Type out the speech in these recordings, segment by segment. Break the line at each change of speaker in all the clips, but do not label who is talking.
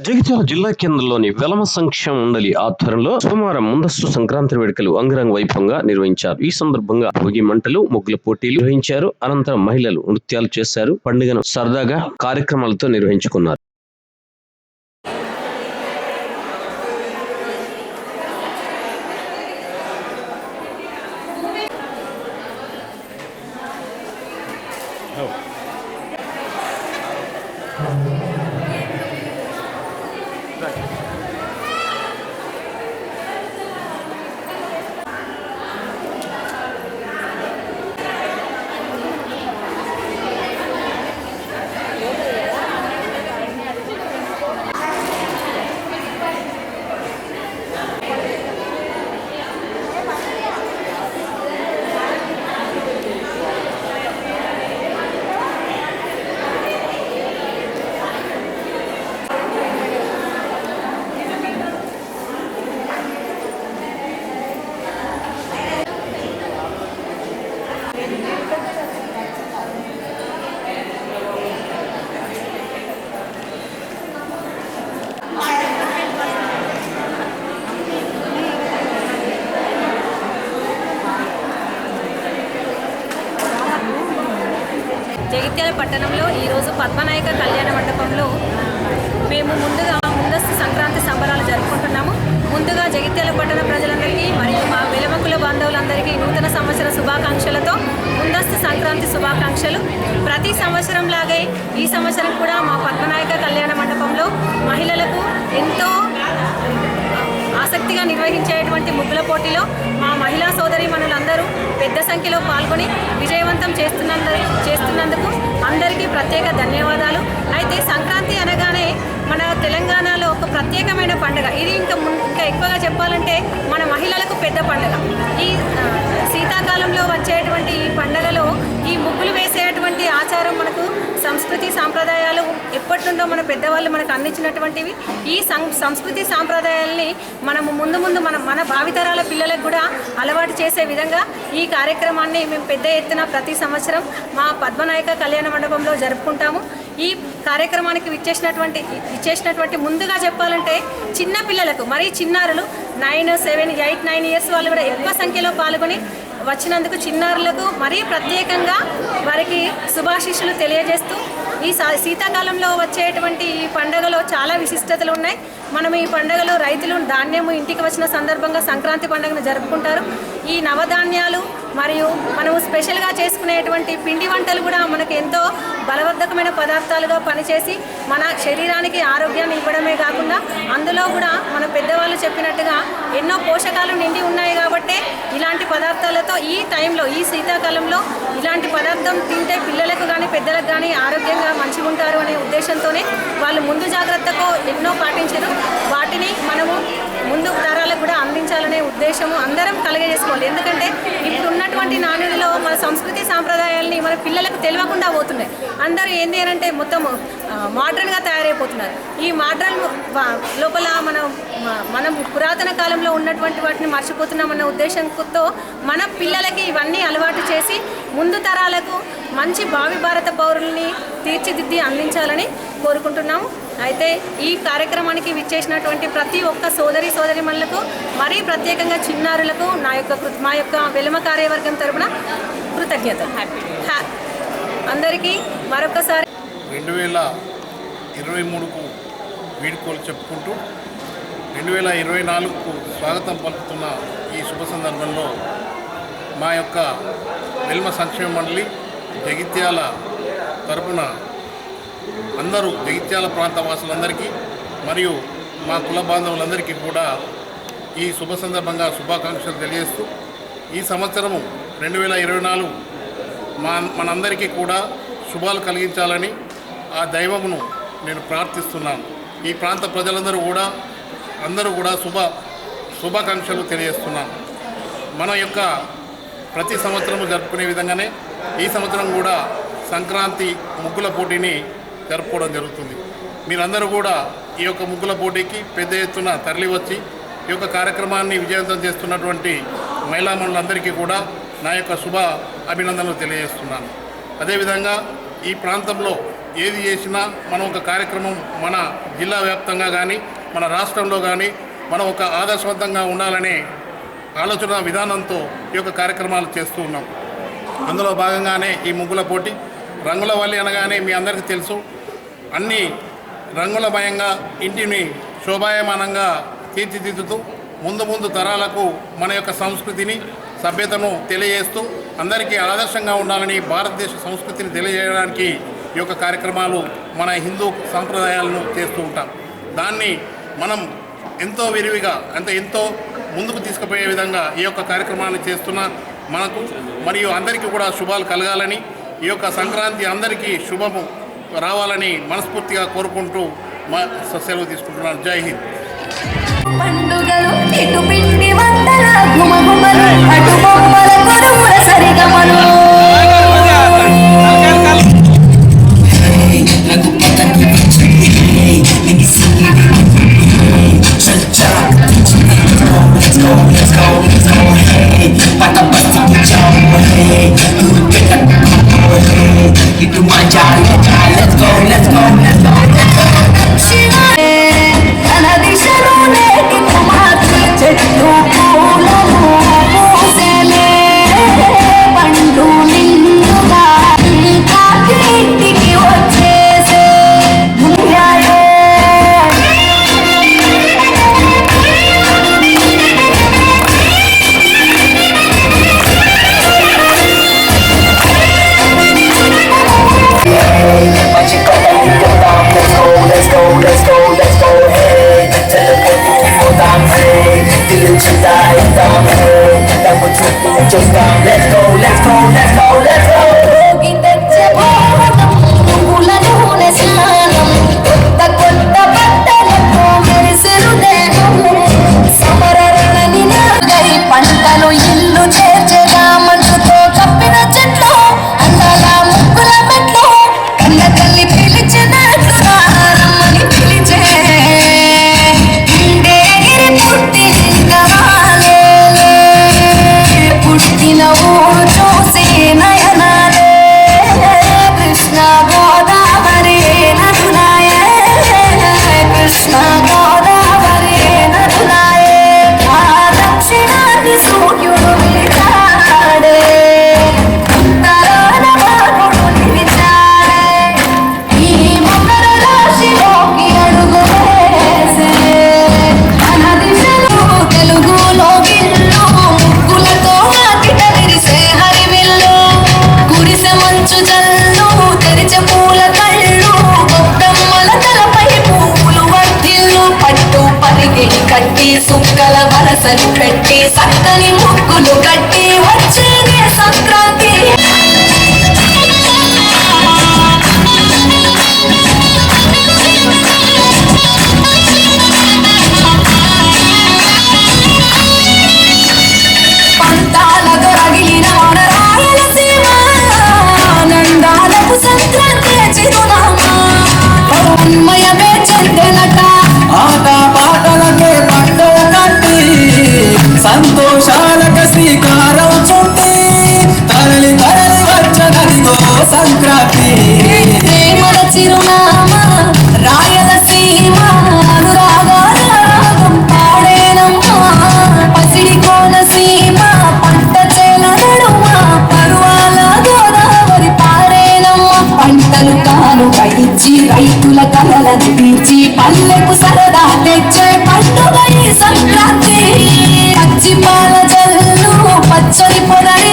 జగిత్యాల జిల్లా కేంద్రంలోని వెలమ సంక్షేమ మండలి ఆధ్వర్యంలో సోమవారం ముందస్తు సంక్రాంతి వేడుకలు అంగరంగ వైభవంగా నిర్వహించారు. ఈ సందర్భంగా భోగి మంటలు ముగ్గుల పోటీలు నిర్వహించారు. అనంతరం మహిళలు నృత్యాలు చేశారు. పండుగను సరదాగా కార్యక్రమాలతో నిర్వహించుకున్నారు
జగిత్యాల పట్టణంలో ఈరోజు పద్మనాయక కళ్యాణ మండపంలో మేము ముందుగా ముందస్తు సంక్రాంతి సంబరాలు జరుపుకుంటున్నాము. ముందుగా జగిత్యాల పట్టణ ప్రజలందరికీ మరియు మా విలమకుల బాంధవులందరికీ నూతన సంవత్సర శుభాకాంక్షలతో ముందస్తు సంక్రాంతి శుభాకాంక్షలు. ప్రతి సంవత్సరం లాగే ఈ సంవత్సరం కూడా మా పద్మనాయక కళ్యాణ మండపంలో మహిళలకు ఎంతో ఆసక్తిగా నిర్వహించేటువంటి ముగ్గుల పోటీలో మా మహిళా సోదరి మనులందరూ పెద్ద సంఖ్యలో పాల్గొని విజయవంతం చేస్తున్న ప్రత్యేక ధన్యవాదాలు. అయితే సంక్రాంతి అనగానే మన తెలంగాణలో ఒక ప్రత్యేకమైన పండుగ. ఇది ఇంకా ఇంకా ఎక్కువగా చెప్పాలంటే మన మహిళలకు పెద్ద పండుగ. ఈ శీతాకాలంలో వచ్చేటువంటి ఈ పండుగలో ఈ ముగ్గులు వేసేటువంటి ఆచారం మనకు సంస్కృతి సాంప్రదాయాలు ఎప్పటి నుండో మన పెద్దవాళ్ళు మనకు అందించినటువంటివి. ఈ సం- సంస్కృతి సాంప్రదాయాల్ని మనము ముందు ముందు మన మన భావితరాల పిల్లలకు కూడా అలవాటు చేసే విధంగా ఈ కార్యక్రమాన్ని మేము పెద్ద ఎత్తున ప్రతి సంవత్సరం మా పద్మనాయక కళ్యాణ మండపంలో జరుపుకుంటాము. ఈ కార్యక్రమానికి విచ్చేసినటువంటి ఇచ్చేసినటువంటి ముందుగా చెప్పాలంటే చిన్న పిల్లలకు మరీ చిన్నారులు nine seven eight nine years వాళ్ళు కూడా ఎక్కువ సంఖ్యలో పాల్గొని వచ్చినందుకు చిన్నారులకు మరీ ప్రత్యేకంగా వారికి శుభాశీస్సులు తెలియజేస్తూ ఈ సా- శీతాకాలంలో వచ్చేటువంటి ఈ పండుగలో చాలా విశిష్టతలు ఉన్నాయి. మనం ఈ పండుగలో రైతులు ధాన్యము ఇంటికి వచ్చిన సందర్భంగా సంక్రాంతి పండుగను జరుపుకుంటారు. ఈ నవధాన్యాలు మరియు మనము స్పెషల్గా చేసుకునేటువంటి పిండి వంటలు కూడా మనకు ఎంతో బలవర్ధకమైన పదార్థాలుగా పనిచేసి మన శరీరానికి ఆరోగ్యాన్ని ఇవ్వడమే కాకుండా అందులో కూడా మన పెద్దవాళ్ళు చెప్పినట్టుగా ఎన్నో పోషకాలు నిండి ఉన్నాయి కాబట్టే ఇలాంటి పదార్థాలతో ఈ టైంలో ఈ శీతాకాలంలో ఇలాంటి పదార్థం తింటే పిల్లలకు కానీ పెద్దలకు కానీ ఆరోగ్యంగా మంచిగా ఉంటారు అనే ఉద్దేశంతోనే వాళ్ళు ముందు జాగ్రత్తకు ఎన్నో పాటించరు. వాటిని మనము ముందు తరాలకు కూడా అందించాలనే ఉద్దేశము అందరం కలిగజేసుకోవాలి. ఎందుకంటే ఇప్పుడు ఉన్నటువంటి నాణ్యతలో మన సంస్కృతి సాంప్రదాయాల్ని మన పిల్లలకు తెలియకుండా పోతున్నాయి. అందరూ ఏంది అంటే మొత్తం మోడ్రన్గా తయారైపోతున్నారు. ఈ మోడ్రన్ లోపల మనం మనం పురాతన కాలంలో ఉన్నటువంటి వాటిని మర్చిపోతున్నామన్న ఉద్దేశంతో మన పిల్లలకి ఇవన్నీ అలవాటు చేసి ముందు తరాలకు మంచి భావి భారత పౌరుల్ని తీర్చిదిద్ది అందించాలని కోరుకుంటున్నాము. అయితే ఈ కార్యక్రమానికి విచ్చేసినటువంటి ప్రతి ఒక్క సోదరి సోదరిమణులకు మరీ ప్రత్యేకంగా చిన్నారులకు నా యొక్క మా యొక్క వెలుమ కార్యవర్గం తరపున కృతజ్ఞత హ్యా- అందరికీ మరొకసారి
రెండు వేల ఇరవై మూడుకు వీడుకోలు చెప్పుకుంటూ రెండు వేల ఇరవై నాలుగుకు స్వాగతం పలుకుతున్న ఈ శుభ సందర్భంలో మా యొక్క వెల్మ సంక్షేమ మండలి జగిత్యాల తరపున అందరూ జగిత్యాల ప్రాంత వాసులందరికీ మరియు మా కుల బాంధవులందరికీ కూడా ఈ శుభ సందర్భంగా శుభాకాంక్షలు తెలియజేస్తూ ఈ సంవత్సరము రెండు వేల ఇరవై నాలుగు మా మనందరికీ కూడా శుభాలు కలిగించాలని ఆ దైవమును నేను ప్రార్థిస్తున్నాను. ఈ ప్రాంత ప్రజలందరూ కూడా అందరూ కూడా శుభ శుభాకాంక్షలు తెలియజేస్తున్నాను. మన యొక్క ప్రతి సంవత్సరము జరుపుకునే విధంగానే ఈ సంవత్సరం కూడా సంక్రాంతి ముగ్గుల పోటీని జరుపుకోవడం జరుగుతుంది. మీరందరూ కూడా ఈ యొక్క ముగ్గుల పోటీకి పెద్ద ఎత్తున తరలి వచ్చి ఈ యొక్క కార్యక్రమాన్ని విజయవంతం చేస్తున్నటువంటి మహిళామణులందరికీ కూడా నా యొక్క శుభ అభినందనలు తెలియజేస్తున్నాను. అదేవిధంగా ఈ ప్రాంతంలో ఏది చేసినా మనం ఒక కార్యక్రమం మన జిల్లా వ్యాప్తంగా కానీ మన రాష్ట్రంలో కానీ మనం ఒక ఆదర్శవంతంగా ఉండాలనే ఆలోచన విధానంతో ఈ యొక్క కార్యక్రమాలు చేస్తూ ఉన్నాం. అందులో భాగంగానే ఈ ముగ్గుల పోటీ రంగుల వల్లి అనగానే మీ అందరికీ తెలుసు. అన్ని రంగులమయంగా ఇంటిని శోభాయమానంగా తీర్చిదిద్దుతూ ముందు ముందు తరాలకు మన యొక్క సంస్కృతిని సభ్యతను తెలియజేస్తూ అందరికీ ఆదర్శంగా ఉండాలని భారతదేశ సంస్కృతిని తెలియజేయడానికి ఈ యొక్క కార్యక్రమాలు మన హిందూ సాంప్రదాయాలను చేస్తూ ఉంటాం. దాన్ని మనం ఎంతో విరివిగా అంటే ఎంతో ముందుకు తీసుకుపోయే విధంగా ఈ యొక్క కార్యక్రమాన్ని చేస్తున్న మనకు మరియు అందరికీ కూడా శుభాలు కలగాలని ఈ యొక్క సంక్రాంతి అందరికీ శుభము రావాలని మనస్ఫూర్తిగా కోరుకుంటూ మా సెలవు తీసుకుంటున్నాను జై హింద్
పండుగలు ఇటు పిండి గుమగుమలు అటు బొమ్మల సరిగమలు
Itu manja, let's go, let's go, let's go.
శివే
por ahí.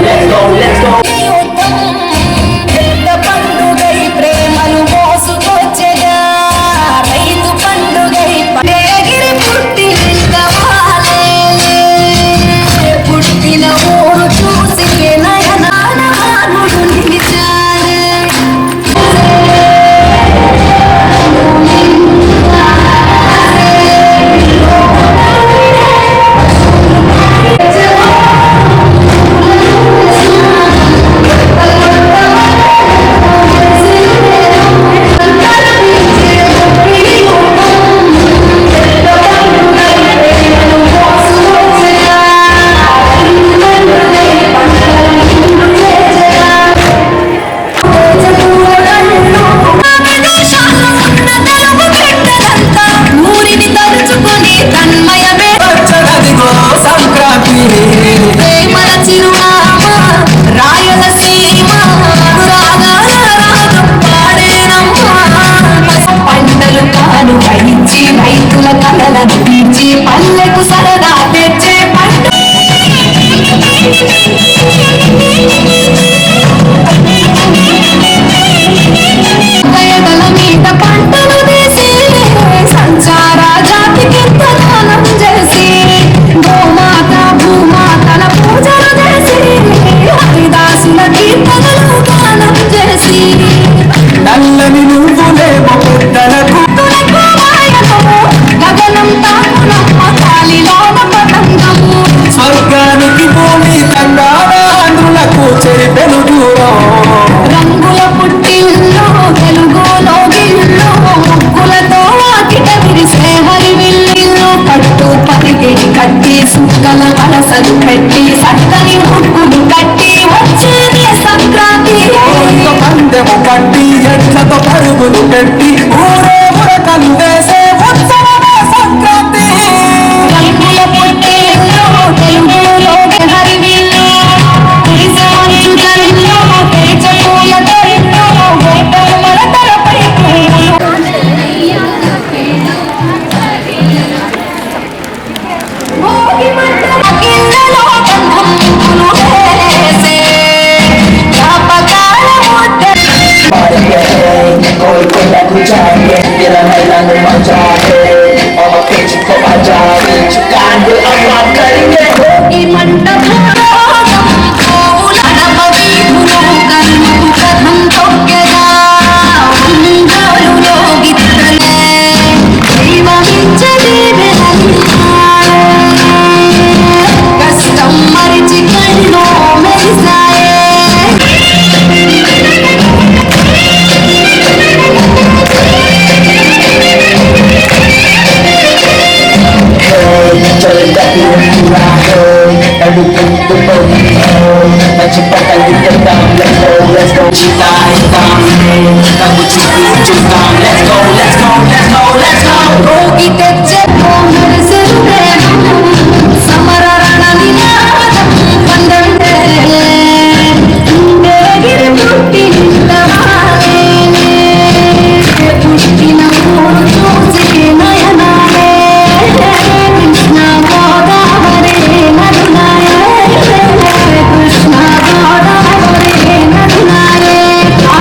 Let's go, let's go
కథలు కట్టి సక్కని పుట్టులు కట్టి వచ్చేది సంక్రాంతి. పందెము పట్టి ఎట్లతో పరుగులు పెట్టి